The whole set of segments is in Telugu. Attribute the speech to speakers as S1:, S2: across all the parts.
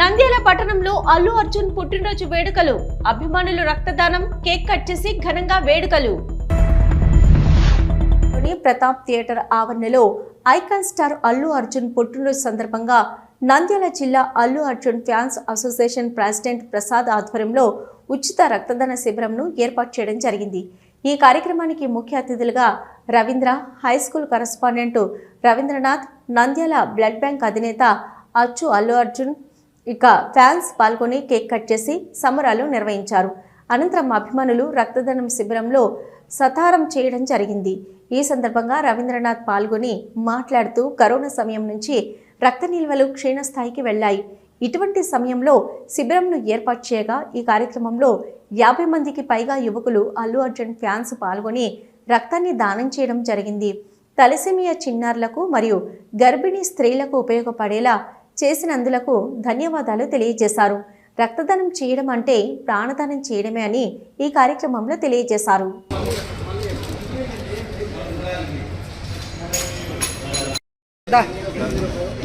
S1: నంద్యాల పట్టణంలో అల్లు అర్జున్ పుట్టినరోజు వేడుకలు. అభిమానులు రక్తదానం కేక్ కట్ చేసి ఘనంగా వేడుకలు. ప్రతాప్ థియేటర్ ఆవరణలో ఐకాన్ స్టార్ అల్లు అర్జున్ పుట్టినరోజు సందర్భంగా నంద్యాల జిల్లా Allu Arjun fans association president Prasad ఆధ్వర్యంలో ఉచిత రక్తదాన శిబిరంను ఏర్పాటు చేయడం జరిగింది. ఈ కార్యక్రమానికి ముఖ్య అతిథులుగా Ravindra high school correspondent Ravindranath Nandyal blood bank అధినేత అచ్చు అల్లు అర్జున్ ఇక ఫ్యాన్స్ పాల్గొని కేక్ కట్ చేసి సంబరాలు నిర్వహించారు. అనంతరం అభిమానులు రక్తదానం శిబిరంలో సతారం చేయడం జరిగింది. ఈ సందర్భంగా రవీంద్రనాథ్ పాల్గొని మాట్లాడుతూ కరోనా సమయం నుంచి రక్త నిల్వలు క్షీణస్థాయికి వెళ్ళాయి ఇటువంటి సమయంలో శిబిరంను ఏర్పాటు చేయగా ఈ కార్యక్రమంలో యాభై మందికి పైగా యువకులు అల్లు అర్జున్ ఫ్యాన్స్ పాల్గొని రక్తాన్ని దానం చేయడం జరిగింది. తలసేమియా చిన్నారులకు మరియు గర్భిణీ స్త్రీలకు ఉపయోగపడేలా చేసినందులకు ధన్యవాదాలు తెలియజేశారు. రక్తదానం చేయడం అంటే ప్రాణదానం చేయడమే అని ఈ కార్యక్రమంలో తెలియజేశారు.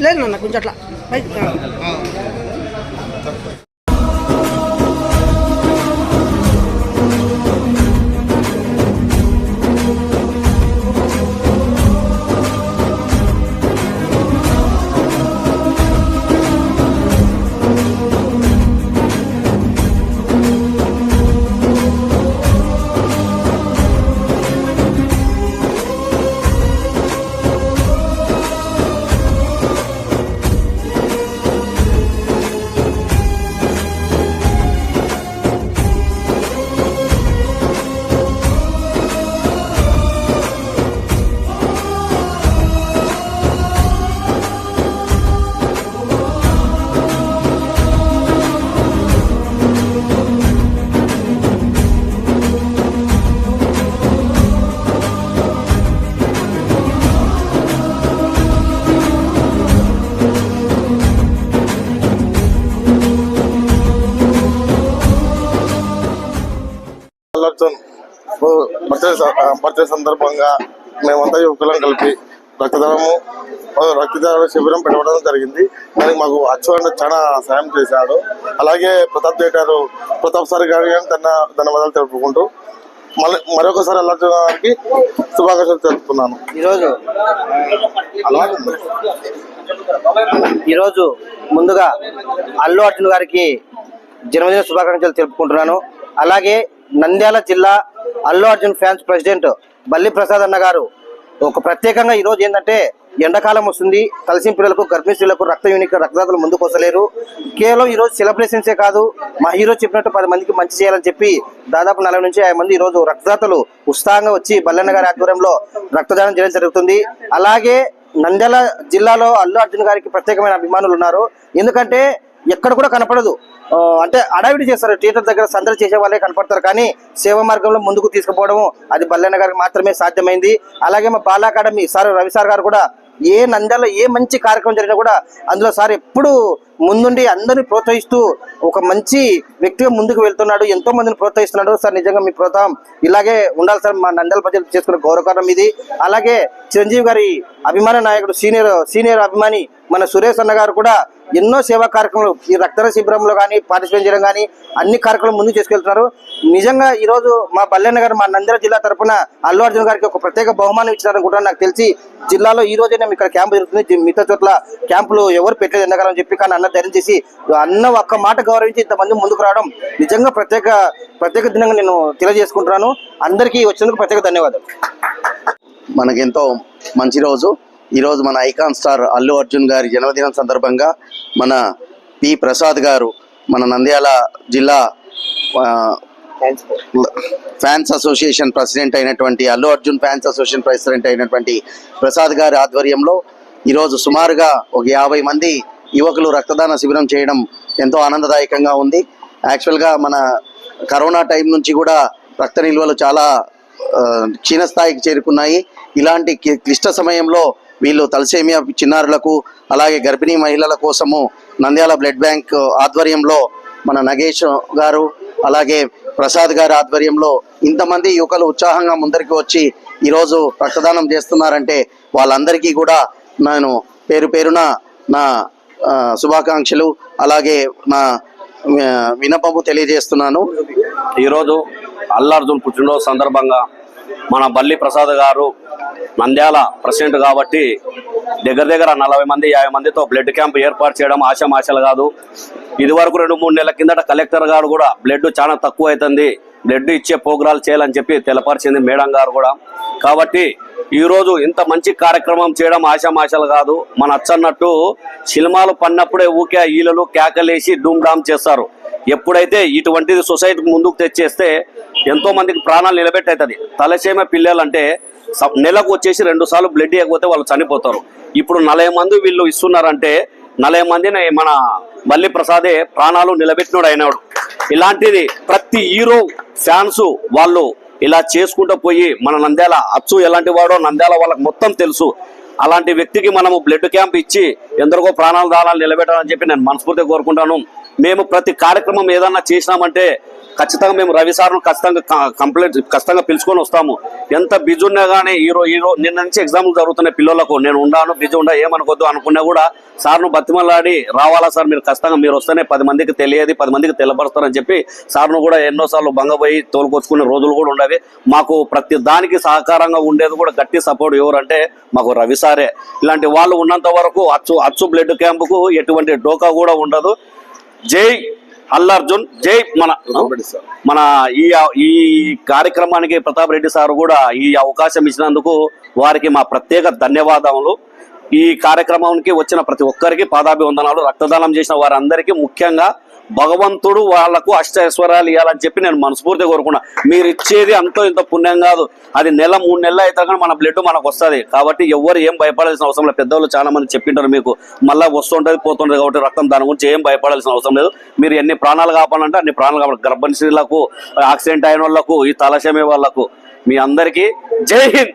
S2: లేదు నాన్న కొంచెం అట్లా. పైకి రా.
S3: బర్త్డే బర్త్డే సందర్భంగా మేమంతా యువకులం కలిపి రక్తదానము రక్తదాన శిబిరం పెట్టడం జరిగింది. దానికి మాకు అచ్చు చాలా సాయం చేశాడు. అలాగే ప్రతాప్ గారు ప్రతాప్ సార్ గారి తన ధన్యవాదాలు తెలుపుకుంటూ మళ్ళీ మరొకసారి అల్లర్జున్ గారికి శుభాకాంక్షలు తెలుపుతున్నాను.
S4: ఈరోజు ఈరోజు ముందుగా అల్లు అర్జున్ గారికి జన్మదిన శుభాకాంక్షలు తెలుపుకుంటున్నాను. అలాగే నంద్యాల జిల్లా అల్లు అర్జున్ ఫ్యాన్స్ ప్రెసిడెంట్ బల్లి ప్రసాద్ అన్న గారు. ఒక ప్రత్యేకంగా ఈరోజు ఏంటంటే ఎండాకాలం వస్తుంది. తలసిన పిల్లలకు గర్భిణీ స్త్రీలకు రక్త యూనిక రక్తదాతలు ముందుకు వస్తలేరు. కేవలం ఈరోజు సెలబ్రేషన్సే కాదు. మా హీరో చెప్పినట్టు పది మందికి మంచి చేయాలని చెప్పి దాదాపు నలభై నుంచి యాభై మంది ఈరోజు రక్తదాతలు ఉత్సాహంగా వచ్చి బల్లన్న గారి ఆధ్వర్యంలో రక్తదానం చేయడం జరుగుతుంది. అలాగే నంద్యాల జిల్లాలో అల్లు అర్జున్ గారికి ప్రత్యేకమైన అభిమానులు ఉన్నారు. ఎందుకంటే ఎక్కడ కూడా కనపడదు. అంటే అడావిడి చేస్తారు. థియేటర్ దగ్గర సందడి చేసే వాళ్ళే కనపడతారు. కానీ సేవ మార్గంలో ముందుకు తీసుకుపోవడం అది బల్లెన్న గారికి మాత్రమే సాధ్యమైంది. అలాగే మా Bala academy sir Ravi sir గారు కూడా ఏ నంద్యాల ఏ మంచి కార్యక్రమం జరిగినా కూడా అందులో సార్ ఎప్పుడు ముందుండి అందరినీ ప్రోత్సహిస్తూ ఒక మంచి వ్యక్తిగా ముందుకు వెళ్తున్నాడు. ఎంతో మందిని ప్రోత్సహిస్తున్నాడు. సార్ నిజంగా మీ ప్రోత్సాహం ఇలాగే ఉండాలి సార్. మా నంద్యాల ప్రజలు చేసుకున్న గౌరవకారం ఇది. అలాగే చిరంజీవి గారి అభిమాన నాయకుడు సీనియర్ సీనియర్ అభిమాని మన సురేష్ అన్న గారు కూడా ఎన్నో సేవా కార్యక్రమాలు ఈ రక్తదాన శిబిరంలో కానీ పార్టిసిపేట్ చేయడం కానీ అన్ని కార్యక్రమాలు ముందుకు తీసుకెళ్తున్నారు. నిజంగా ఈ రోజు మా బల్లెన్న గారు మా నంద్యాల జిల్లా తరపున అల్లు అర్జున్ గారికి ఒక ప్రత్యేక బహుమానం ఇచ్చారనుకుంటున్నాను నాకు తెలిసి జిల్లాలో ఈ రోజైనా ఇక్కడ క్యాంపు జరుగుతుంది. మిగతా చోట్ల క్యాంపులు ఎవరు పెట్టలేదు ఎండాకాలం చెప్పి కానీ అన్న ధైర్యం చేసి అన్న ఒక్క మాట గౌరవించి ఇంతమంది ముందుకు రావడం నిజంగా ప్రత్యేక ప్రత్యేక దినంగా నేను తెలియజేసుకుంటున్నాను. అందరికీ వచ్చినందుకు ప్రత్యేక ధన్యవాదాలు.
S5: మనకెంతో మంచి రోజు. ఈరోజు మన ఐకాన్ స్టార్ అల్లు అర్జున్ గారి జన్మదినం సందర్భంగా మన పి ప్రసాద్ గారు మన నంద్యాల జిల్లా ఫ్యాన్స్ అసోసియేషన్ ప్రెసిడెంట్ అయినటువంటి Allu Arjun fans association president అయినటువంటి ప్రసాద్ గారి ఆధ్వర్యంలో ఈరోజు సుమారుగా ఒక యాభై మంది యువకులు రక్తదాన శిబిరం చేయడం ఎంతో ఆనందదాయకంగా ఉంది. యాక్చువల్గా మన కరోనా టైం నుంచి కూడా రక్త నిల్వలు చాలా క్షీణస్థాయికి చేరుకున్నాయి. ఇలాంటి క్లిష్ట సమయంలో వీళ్ళు తలసేమియా చిన్నారులకు అలాగే గర్భిణీ మహిళల కోసము నంద్యాల బ్లడ్ బ్యాంక్ ఆధ్వర్యంలో మన నగేష్ గారు అలాగే ప్రసాద్ గారి ఆధ్వర్యంలో ఇంతమంది యువకులు ఉత్సాహంగా ముందరికి వచ్చి ఈరోజు రక్తదానం చేస్తున్నారంటే వాళ్ళందరికీ కూడా నేను పేరు పేరున నా శుభాకాంక్షలు అలాగే నా వినపము తెలియజేస్తున్నాను.
S6: ఈరోజు అల్లార్జున్ పుట్టినరోజు సందర్భంగా మన బల్లి ప్రసాద్ గారు నంద్యాల ప్రెసిడెంట్ కాబట్టి దగ్గర దగ్గర నలభై మంది యాభై మందితో బ్లడ్ క్యాంప్ ఏర్పాటు చేయడం ఆశామాషలు కాదు. ఇది వరకు రెండు మూడు నెలల కిందట కలెక్టర్ గారు కూడా బ్లడ్ చాలా తక్కువ అవుతుంది బ్లడ్ ఇచ్చే ప్రోగ్రాలు చేయాలని చెప్పి తెలపరిచింది మేడం గారు కూడా. కాబట్టి ఈరోజు ఇంత మంచి కార్యక్రమం చేయడం ఆశామాషలు కాదు. మన అచ్చన్నట్టు సినిమాలు పన్నప్పుడే ఊకే ఈలలు కేకలేసి డూమ్ డామ్ చేస్తారు. ఎప్పుడైతే ఇటువంటిది సొసైటీకి ముందుకు తెచ్చేస్తే ఎంతో మందికి ప్రాణాలు నిలబెట్టవుతుంది తలసేమ పిల్లలంటే నెలకు వచ్చేసి రెండు సార్లు బ్లడ్ ఇవ్వకపోతే వాళ్ళు చనిపోతారు. ఇప్పుడు నలభై మంది వీళ్ళు ఇస్తున్నారంటే నలభై మందిని మన మల్లి ప్రసాదే ప్రాణాలు నిలబెట్టినోడు అయినాడు. ఇలాంటిది ప్రతి హీరో ఫ్యాన్స్ వాళ్ళు ఇలా చేసుకుంటూ పోయి మన నంద్యాల అచ్చు ఎలాంటి వాడో నంద్యాల వాళ్ళకి మొత్తం తెలుసు. అలాంటి వ్యక్తికి మనము బ్లడ్ క్యాంప్ ఇచ్చి ఎందరికో ప్రాణాలు దానాలు నిలబెట్టాలని చెప్పి నేను మనస్ఫూర్తిగా కోరుకుంటాను. మేము ప్రతి కార్యక్రమం ఏదన్నా చేసినామంటే ఖచ్చితంగా మేము రవి సార్ను ఖచ్చితంగా కంప్లైంట్ ఖచ్చితంగా పిలుచుకొని వస్తాము. ఎంత బిజీ ఉన్నా కానీ ఈరో ఈరో నిన్న నుంచి ఎగ్జామ్లు జరుగుతున్నాయి పిల్లలకు. నేను ఉన్నాను బిజీ ఉండా ఏమనుకోద్దు అనుకున్నా కూడా సార్ను బతిమలాడి రావాలా సార్ మీరు ఖచ్చితంగా మీరు వస్తేనే పది మందికి తెలియదు పది మందికి తెలపరుస్తారని చెప్పి సార్ను కూడా ఎన్నోసార్లు భంగపోయి తోలుకొచ్చుకునే రోజులు కూడా ఉండేవి. మాకు ప్రతి దానికి సహకారంగా ఉండేది కూడా గట్టి సపోర్ట్ ఎవరంటే మాకు రవి సారే. ఇలాంటి వాళ్ళు ఉన్నంత వరకు అచ్చు అచ్చు బ్లడ్ క్యాంపుకు ఎటువంటి డోకా కూడా ఉండదు. జై అల్లార్జున్ జై మన మన ఈ ఈ కార్యక్రమానికి ప్రతాప్ రెడ్డి సార్ కూడా ఈ అవకాశం ఇచ్చినందుకు వారికి మా ప్రత్యేక ధన్యవాదములు. ఈ కార్యక్రమానికి వచ్చిన ప్రతి ఒక్కరికి పాదాభివందనాలు. రక్తదానం చేసిన వారందరికీ ముఖ్యంగా భగవంతుడు వాళ్ళకు అష్టైశ్వర్యాలు ఇవ్వాలని చెప్పి నేను మనస్ఫూర్తిగా కోరుకున్నా. మీరు ఇచ్చేది అంతో ఇంత పుణ్యం కాదు. అది నెల మూడు నెలలు అయితే కానీ మన బ్లడ్ మనకు వస్తుంది. కాబట్టి ఎవరు ఏం భయపడాల్సిన అవసరం లేదు. పెద్దవాళ్ళు చాలా మంది చెప్పింటారు మీకు మళ్ళీ వస్తుంటది పోతుంటది కాబట్టి రక్తం దాని గురించి ఏం భయపడాల్సిన అవసరం లేదు. మీరు ఎన్ని ప్రాణాలు కాపాలంటే అన్ని ప్రాణాలు కావాలి గర్భిణీలకు యాక్సిడెంట్ అయిన వాళ్ళకు ఈ తలసేమే వాళ్ళకు. మీ అందరికీ జై హింద్!